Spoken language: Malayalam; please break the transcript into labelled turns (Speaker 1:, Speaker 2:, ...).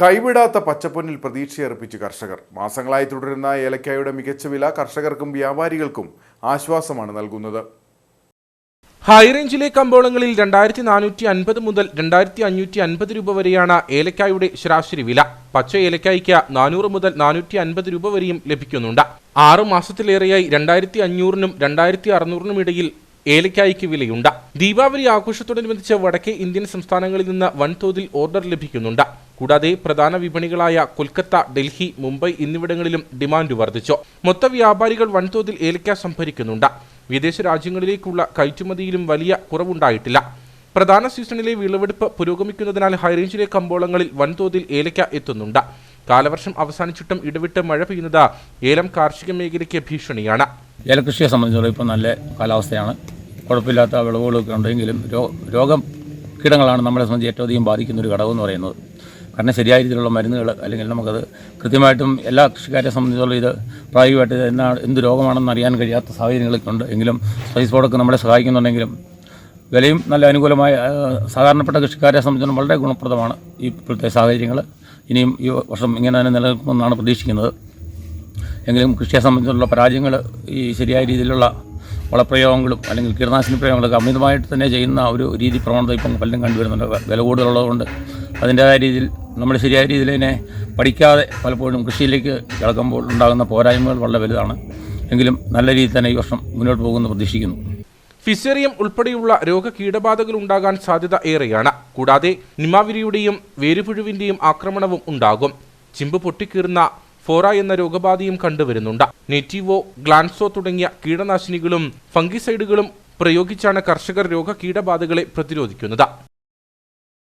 Speaker 1: കൈവിടാത്ത പച്ചപ്പൊന്നിൽ പ്രതീക്ഷയർപ്പിച്ച് കർഷകർ. മാസങ്ങളായി തുടരുന്ന ഏലക്കായുടെ മികച്ച വില കർഷകർക്കും വ്യാപാരികൾക്കും ആശ്വാസമാണ് നൽകുന്നത്.
Speaker 2: ഹൈറേഞ്ചിലെ കമ്പോളങ്ങളിൽ രണ്ടായിരത്തി നാനൂറ്റി അൻപത് മുതൽ രണ്ടായിരത്തി അഞ്ഞൂറ്റി അൻപത് രൂപ വരെയാണ് ഏലക്കായുടെ ശരാശരി വില. പച്ച ഏലക്കായ്ക്ക് നാനൂറ് മുതൽ നാനൂറ്റി അൻപത് രൂപ വരെയും ലഭിക്കുന്നുണ്ട്. ആറു മാസത്തിലേറെയായി രണ്ടായിരത്തി അഞ്ഞൂറിനും രണ്ടായിരത്തി അറുന്നൂറിനും ഇടയിൽ ഏലക്കായ്ക്ക് വിലയുണ്ട്. ദീപാവലി ആഘോഷത്തോടനുബന്ധിച്ച് വടക്കേ ഇന്ത്യൻ സംസ്ഥാനങ്ങളിൽ നിന്ന് വൻതോതിൽ ഓർഡർ ലഭിക്കുന്നുണ്ട്. കൂടാതെ പ്രധാന വിപണികളായ കൊൽക്കത്ത ഡൽഹി മുംബൈ എന്നിവിടങ്ങളിലും ഡിമാൻഡ് വർദ്ധിച്ചു. മൊത്ത വ്യാപാരികൾ വൻതോതിൽ ഏലക്ക സംഭരിക്കുന്നുണ്ട്. വിദേശ രാജ്യങ്ങളിലേക്കുള്ള കയറ്റുമതിയിലും വലിയ കുറവുണ്ടായിട്ടില്ല. പ്രധാന സീസണിലെ വിളവെടുപ്പ് പുരോഗമിക്കുന്നതിനാൽ ഹൈറേഞ്ചിലെ കമ്പോളങ്ങളിൽ വൻതോതിൽ ഏലക്ക എത്തുന്നുണ്ട്. കാലവർഷം അവസാനിച്ചിട്ടും ഇടവിട്ട് മഴ പെയ്യുന്നത് ഏലം കാർഷിക മേഖലയ്ക്ക് ഭീഷണിയാണ്.
Speaker 3: ഏലകൃഷിയെ സംബന്ധിച്ചിടത്തോളം ഇപ്പോൾ നല്ല കാലാവസ്ഥയാണ്. കുഴപ്പമില്ലാത്ത വിളവുകളൊക്കെ ഉണ്ടെങ്കിലും രോഗം കീടങ്ങളാണ് നമ്മളെ സംബന്ധിച്ച് ഏറ്റവും അധികം ബാധിക്കുന്ന ഒരു ഘടകം എന്ന് പറയുന്നത്. കാരണം ശരിയായ രീതിയിലുള്ള മരുന്നുകൾ അല്ലെങ്കിൽ നമുക്കത് കൃത്യമായിട്ടും എല്ലാ കൃഷിക്കാരെ സംബന്ധിച്ചുള്ള ഇത് പ്രായോഗികമായിട്ട് ഇത് എന്നാ എന്ത് രോഗമാണെന്ന് അറിയാൻ കഴിയാത്ത സാഹചര്യങ്ങളൊക്കെ ഉണ്ട്. എങ്കിലും സ്പൈസ് ബോർഡൊക്കെ നമ്മളെ സഹായിക്കുന്നുണ്ടെങ്കിലും വിലയും നല്ല അനുകൂലമായ സാധാരണപ്പെട്ട കൃഷിക്കാരെ സംബന്ധിച്ചിടത്തോളം വളരെ ഗുണപ്രദമാണ് ഇപ്പോഴത്തെ സാഹചര്യങ്ങൾ. ഇനിയും ഈ വർഷം ഇങ്ങനെ തന്നെ നിലനിൽക്കുമെന്നാണ് പ്രതീക്ഷിക്കുന്നത്. എങ്കിലും കൃഷിയെ സംബന്ധിച്ചുള്ള പരാജയങ്ങൾ ഈ ശരിയായ രീതിയിലുള്ള വളപ്രയോഗങ്ങളും അല്ലെങ്കിൽ കീടനാശിനി പ്രയോഗങ്ങളൊക്കെ അമിതമായിട്ട് തന്നെ ചെയ്യുന്ന ഒരു രീതി പ്രവണത ഇപ്പം പലരും കണ്ടുവരുന്നുണ്ട്. വില കൂടുതലുള്ളതുകൊണ്ട് അതിന്റേതായ രീതിയിൽ നമ്മൾ ശരിയായ രീതിയിൽ ഇതിനെ പഠിക്കാതെ പലപ്പോഴും കൃഷിയിലേക്ക് കിടക്കുമ്പോൾ ഉണ്ടാകുന്ന പോരായ്മകൾ വളരെ വലുതാണ്. എങ്കിലും നല്ല രീതിയിൽ തന്നെ ഈ വർഷം മുന്നോട്ട് പോകുമെന്ന് പ്രതീക്ഷിക്കുന്നു.
Speaker 2: ഫിസേറിയം ഉൾപ്പെടെയുള്ള രോഗ കീടബാധകൾ ഉണ്ടാകാൻ സാധ്യത ഏറെയാണ്. കൂടാതെ നിമാവിരിയുടെയും വേരുപുഴുവിന്റെയും ആക്രമണവും ഉണ്ടാകും. ചിമ്പ് പൊട്ടിക്കീറുന്ന ഫോറ എന്ന രോഗബാധയും കണ്ടുവരുന്നുണ്ട്. നെറ്റീവോ ഗ്ലാൻസോ തുടങ്ങിയ കീടനാശിനികളും ഫംഗിസൈഡുകളും പ്രയോഗിച്ചാണ് കർഷകർ രോഗ കീടബാധകളെ പ്രതിരോധിക്കുന്നത്.